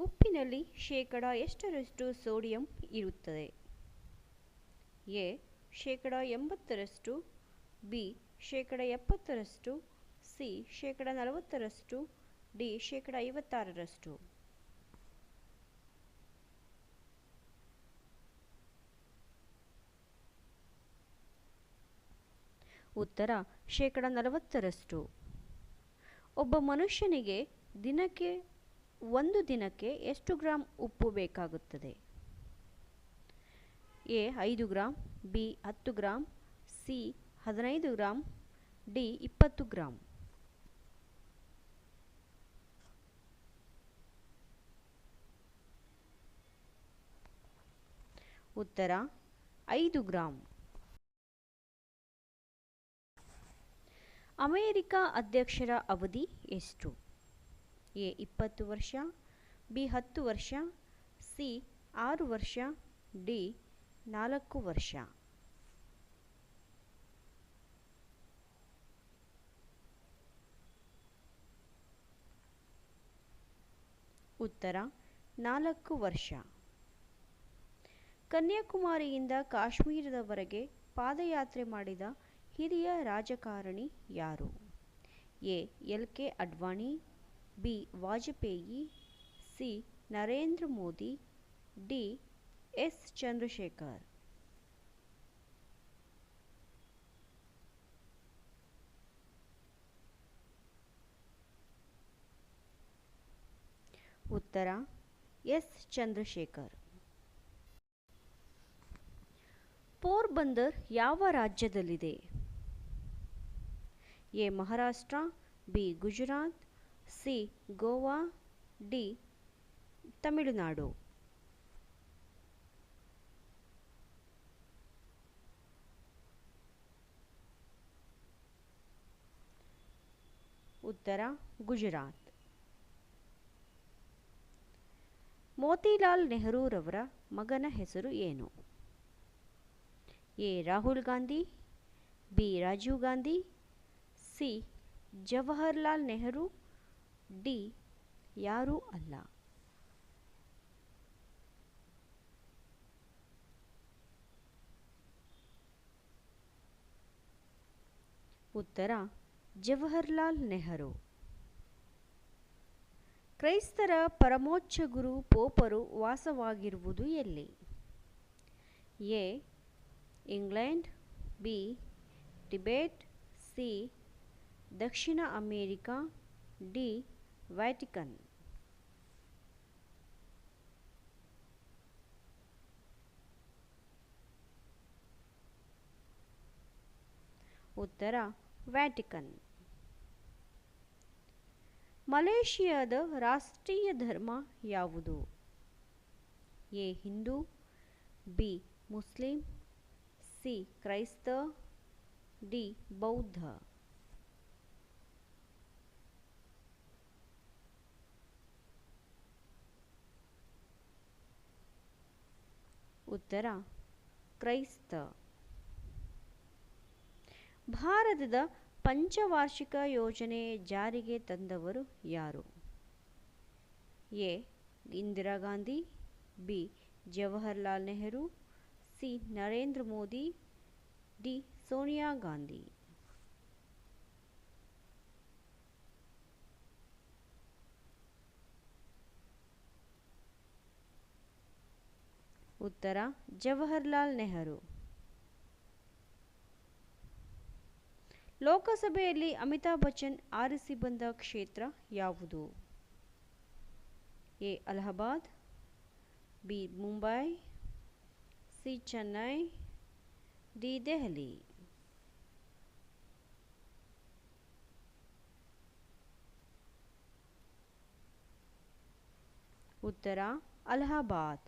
ಉಪ್ಪಿನಲ್ಲಿ ಶೇಕಡ ಎಷ್ಟರಷ್ಟು ಸೋಡಿಯಂ ಇರುತ್ತದೆ? ಎ, ಶೇಕಡ ಎಂಬತ್ತರಷ್ಟು, ಬಿ, ಶೇಕಡ ಎಪ್ಪತ್ತರಷ್ಟು, ಸಿ, ಶೇಕಡ ನಲವತ್ತರಷ್ಟು, ಡಿ, ಶೇಕಡ ಐವತ್ತಾರರಷ್ಟು. ಉತ್ತರ, ಶೇಕಡ ನಲವತ್ತರಷ್ಟು. ಒಬ್ಬ ಮನುಷ್ಯನಿಗೆ ದಿನಕ್ಕೆ ಒಂದು ದಿನಕ್ಕೆ ಎಷ್ಟು ಗ್ರಾಂ ಉಪ್ಪು ಬೇಕಾಗುತ್ತದೆ? ಎ, ಐದು ಗ್ರಾಂ, ಬಿ, ಹತ್ತು ಗ್ರಾಂ, ಸಿ, ಹದಿನೈದು ಗ್ರಾಂ, ಡಿ, ಇಪ್ಪತ್ತು ಗ್ರಾಂ. ಉತ್ತರ, ಐದು ಗ್ರಾಂ. ಅಮೆರಿಕ ಅಧ್ಯಕ್ಷರ ಅವಧಿ ಎಷ್ಟು? ಎ ಇಪ್ಪತ್ತು ವರ್ಷ, ಬಿ ಹತ್ತು ವರ್ಷ, ಸಿ ಆರು ವರ್ಷ, ಡಿ ನಾಲ್ಕು ವರ್ಷ. ಉತ್ತರ, ನಾಲ್ಕು ವರ್ಷ. ಕನ್ಯಾಕುಮಾರಿಯಿಂದ ಕಾಶ್ಮೀರದವರೆಗೆ ಪಾದಯಾತ್ರೆ ಮಾಡಿದ ಹಿರಿಯ ರಾಜಕಾರಣಿ ಯಾರು? A L K Advani B Vajpayee C Narendra Modi D S Chandrashekhar ಉತ್ತರ ಎಸ್ ಚಂದ್ರಶೇಖರ್ ಪೋರ್ಬಂದರ್ ಯಾವ ರಾಜ್ಯದಲ್ಲಿದೆ A Maharashtra B Gujarat C. Goa, D. Tamil Nadu. ಉತ್ತರ, ಗುಜರಾತ್. ಮೋತಿಲಾಲ್ ನೆಹರೂರವರ ಮಗನ ಹೆಸರು ಏನು? A. Rahul Gandhi, B. Rajiv Gandhi, C. Jawaharlal Nehru D ಯಾರೂ ಅಲ್ಲ. ಉತ್ತರ, ಜವಹರ್ಲಾಲ್ ನೆಹರು. ಕ್ರೈಸ್ತರ ಪರಮೋಚ್ಚ ಗುರು ಪೋಪರು ವಾಸವಾಗಿರುವುದು ಎಲ್ಲಿ? A, England, B, Tibet, C, Dakshina America, D Vatican ಉತ್ತರ ವ್ಯಾಟಿಕನ್ ಮಲೇಷಿಯಾದ ರಾಷ್ಟ್ರೀಯ ಧರ್ಮ ಯಾವುದು? A, Hindu, B, Muslim, C, ಕ್ರೈಸ್ತ, ಡಿ, ಬೌದ್ಧ. ಉತ್ತರ, ಕ್ರೈಸ್ತ. ಭಾರತದ ಪಂಚವಾರ್ಷಿಕ ಯೋಜನೆ ಜಾರಿಗೆ ತಂದವರು ಯಾರು? A, Indira Gandhi, B, Jawaharlal Nehru, C, Narendra Modi, D, Sonia Gandhi. ಉತ್ತರ ಜವಾಹರ್ಲಾಲ್ ನೆಹರು ಲೋಕಸಭೆಯಲ್ಲಿ ಅಮಿತಾಬ್ ಬಚ್ಚನ್ ಆರಿಸಿ ಬಂದ ಕ್ಷೇತ್ರ ಯಾವುದು? A, Allahabad, B, Mumbai, C, Chennai, D, Delhi. ಉತ್ತರ, ಅಲಹಾಬಾದ್.